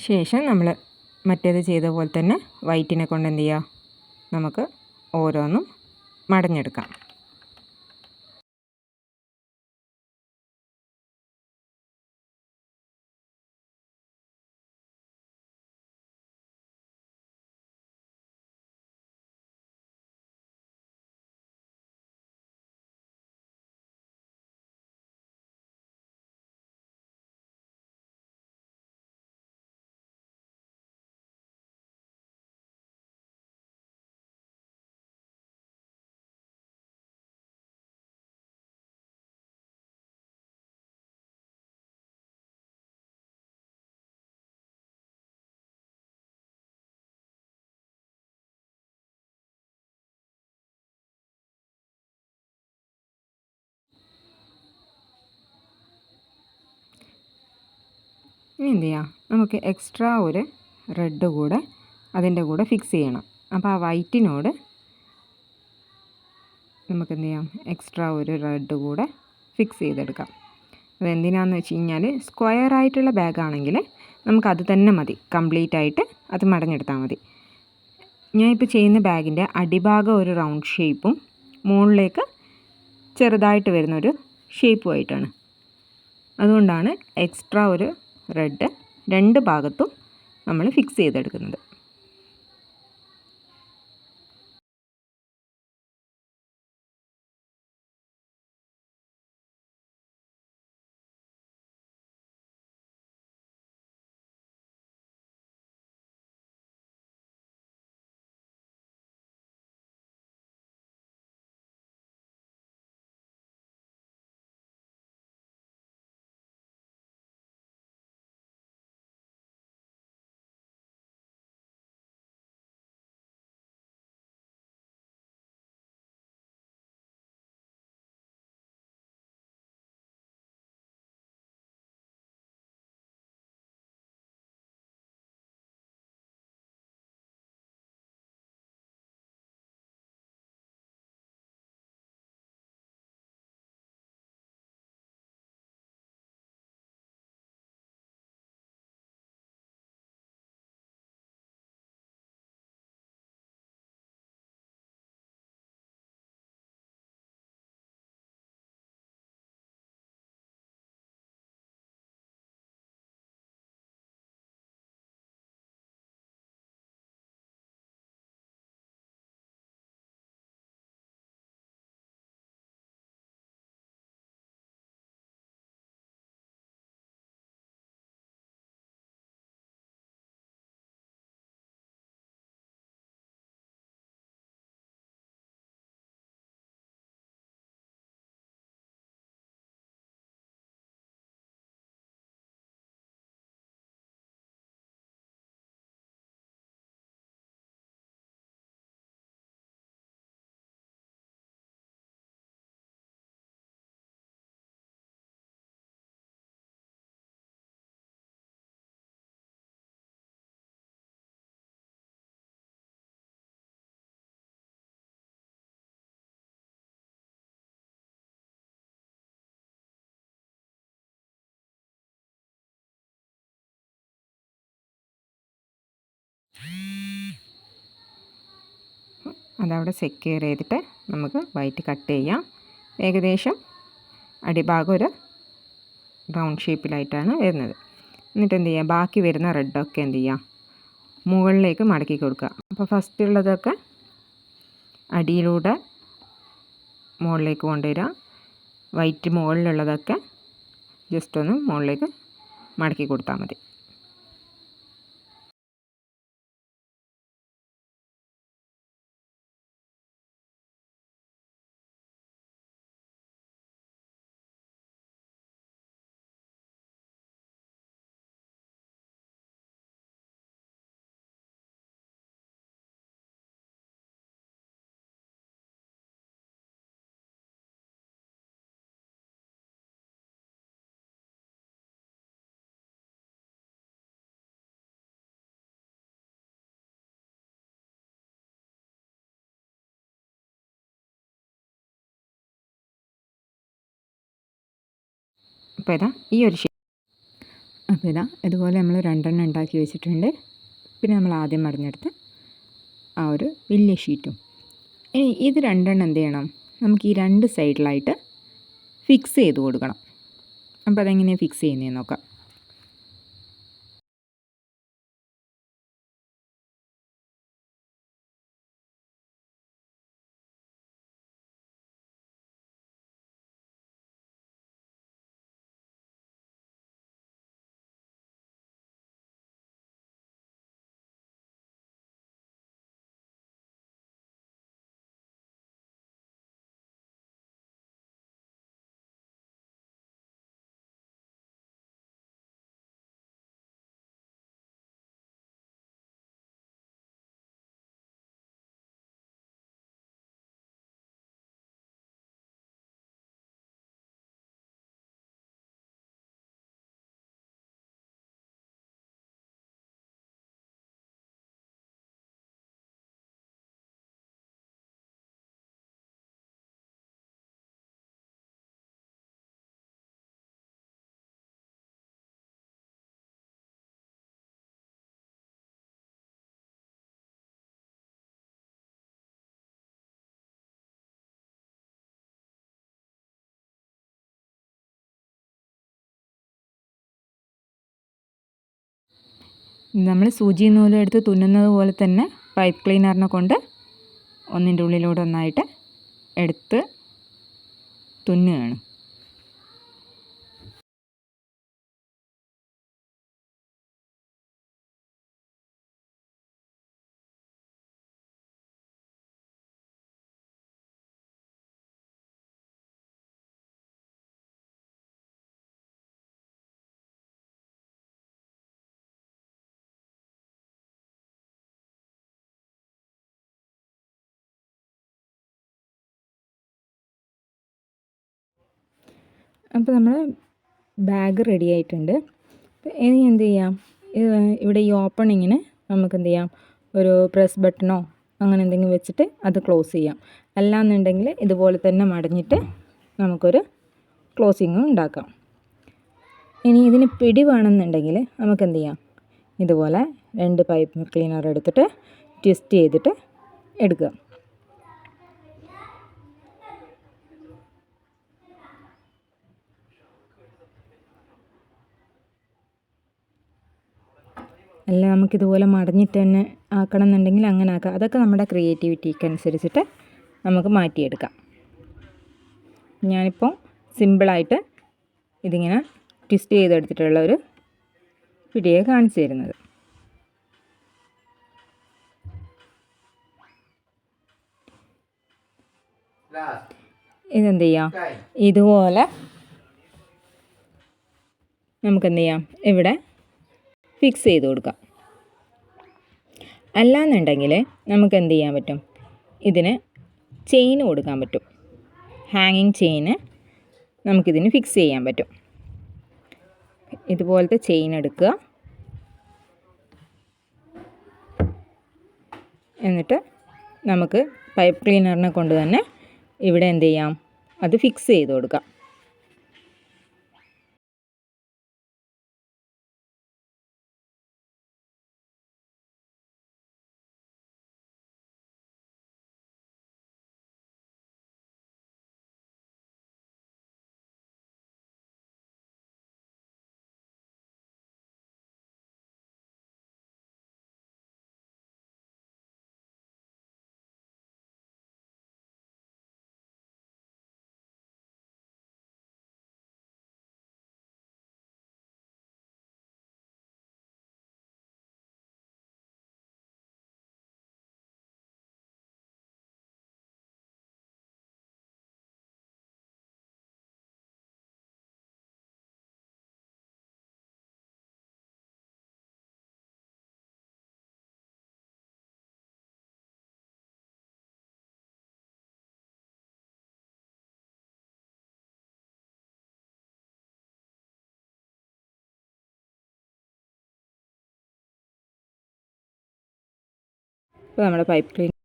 ശേഷം നമ്മൾ മറ്റേത് ചെയ്ത പോലെ തന്നെ വൈറ്റിനെ കൊണ്ട് എന്ത് ചെയ്യുക? നമുക്ക് ഓരോന്നും മടഞ്ഞെടുക്കാം. ഇനി എന്ത് ചെയ്യാം നമുക്ക് എക്സ്ട്രാ ഒരു റെഡ് കൂടെ അതിന്റെ കൂടെ ഫിക്സ് ചെയ്യണം. അപ്പോൾ ആ വൈറ്റിനോട് നമുക്ക് എന്ത് ചെയ്യാം എക്സ്ട്രാ ഒരു റെഡ് കൂടെ ഫിക്സ് ചെയ്തെടുക്കാം. അതെന്തിനാന്ന് വെച്ച് കഴിഞ്ഞാൽ സ്ക്വയർ ആയിട്ടുള്ള ബാഗാണെങ്കിൽ നമുക്കത് തന്നെ മതി. കംപ്ലീറ്റ് ആയിട്ട് അത് മടഞ്ഞെടുത്താൽ മതി. ഞാൻ ഞാനിപ്പോൾ ചെയ്യുന്ന ബാഗിന്റെ അടിഭാഗം ഒരു റൗണ്ട് ഷേപ്പും മുകളിലേക്ക് ചെറുതായിട്ട് വരുന്നൊരു ഷേപ്പുമായിട്ടാണ് അതുകൊണ്ടാണ് എക്സ്ട്രാ ഒരു റെഡ് രണ്ട് ഭാഗത്തും നമ്മൾ ഫിക്സ് ചെയ്തെടുക്കുന്നത്. അതവിടെ സെക്യൂർ ചെയ്തിട്ട് നമുക്ക് വൈറ്റ് കട്ട് ചെയ്യാം. ഏകദേശം അടിഭാഗം ഒരു റൗണ്ട് ഷേപ്പിലായിട്ടാണ് വരുന്നത്. എന്നിട്ട് എന്ത് ചെയ്യുക ബാക്കി വരുന്ന റെഡൊക്കെ എന്ത് ചെയ്യുക മുകളിലേക്ക് മടക്കി കൊടുക്കുക. അപ്പോൾ ഫസ്റ്റ് ഉള്ളതൊക്കെ അടിയിലൂടെ മുകളിലേക്ക് കൊണ്ടുവരിക. വൈറ്റ് മുകളിലുള്ളതൊക്കെ ജസ്റ്റ് ഒന്ന് മുകളിലേക്ക് മടക്കി കൊടുത്താൽ മതി. അപ്പോൾ ഇതാ ഈ ഒരു ഷേപ്പ് അപ്പോൾ ഇതാ ഇതുപോലെ നമ്മൾ രണ്ടെണ്ണം ഉണ്ടാക്കി വെച്ചിട്ടുണ്ട്. പിന്നെ നമ്മൾ ആദ്യം മറിഞ്ഞെടുത്ത് ആ ഒരു വലിയ ഷീറ്റും ഇനി ഇത് രണ്ടെണ്ണം എന്ത് ചെയ്യണം? നമുക്ക് ഈ രണ്ട് സൈഡിലായിട്ട് ഫിക്സ് ചെയ്ത് കൊടുക്കണം. അപ്പോൾ അതെങ്ങനെയാണ് ഫിക്സ് ചെയ്യുന്നതെന്ന് നോക്കാം. നമ്മൾ സൂചി നൂലും എടുത്ത് തുന്നുന്നത് പോലെ തന്നെ പൈപ്പ് ക്ലീനറിനെ കൊണ്ട് ഒന്നിന്റെ ഉള്ളിലൂടെ ഒന്നായിട്ട് എടുത്ത് തുന്നുകയാണ്. അപ്പോൾ നമ്മൾ ബാഗ് റെഡി ആയിട്ടുണ്ട്. ഇനി എന്ത് ചെയ്യാം? ഇവിടെ ഈ ഓപ്പണിങ്ങിന് നമുക്ക് എന്ത് ചെയ്യാം? ഒരു പ്രസ് ബട്ടണോ അങ്ങനെ എന്തെങ്കിലും വെച്ചിട്ട് അത് ക്ലോസ് ചെയ്യാം. അല്ലാന്നുണ്ടെങ്കിൽ ഇതുപോലെ തന്നെ മടഞ്ഞിട്ട് നമുക്കൊരു ക്ലോസിങ്ങും ഉണ്ടാക്കാം. ഇനി ഇതിന് പിടി വേണമെന്നുണ്ടെങ്കിൽ നമുക്ക് എന്ത് ചെയ്യാം? ഇതുപോലെ രണ്ട് പൈപ്പ് ക്ലീനർ എടുത്തിട്ട് ട്വിസ്റ്റ് ചെയ്തിട്ട് എടുക്കുക അല്ല നമുക്കിതുപോലെ മടഞ്ഞിട്ട് തന്നെ ആക്കണം എന്നുണ്ടെങ്കിൽ അങ്ങനെ ആക്കാം. അതൊക്കെ നമ്മുടെ ക്രിയേറ്റിവിറ്റിക്ക് അനുസരിച്ചിട്ട് നമുക്ക് മാറ്റിയെടുക്കാം. ഞാനിപ്പോൾ സിമ്പിളായിട്ട് ഇതിങ്ങനെ ട്വിസ്റ്റ് ചെയ്തെടുത്തിട്ടുള്ള ഒരു പിടിയെ കാണിച്ചു തരുന്നത്. ഇതെന്ത് ചെയ്യാം? ഇതുപോലെ നമുക്കെന്ത് ചെയ്യാം? ഇവിടെ ഫിക്സ് ചെയ്ത് കൊടുക്കാം. അല്ലാന്നുണ്ടെങ്കിൽ നമുക്ക് എന്ത് ചെയ്യാൻ പറ്റും? ഇതിന് ചെയിൻ കൊടുക്കാൻ പറ്റും. ഹാങ്ങിങ് ചെയിന് നമുക്കിതിന് ഫിക്സ് ചെയ്യാൻ പറ്റും. ഇതുപോലത്തെ ചെയിൻ എടുക്കുക. എന്നിട്ട് നമുക്ക് പൈപ്പ് ക്ലീനറിനെ കൊണ്ട് തന്നെ ഇവിടെ എന്ത് ചെയ്യാം? അത് ഫിക്സ് ചെയ്ത് കൊടുക്കാം. ഇപ്പോൾ നമ്മുടെ പൈപ്പ് ക്ലീൻ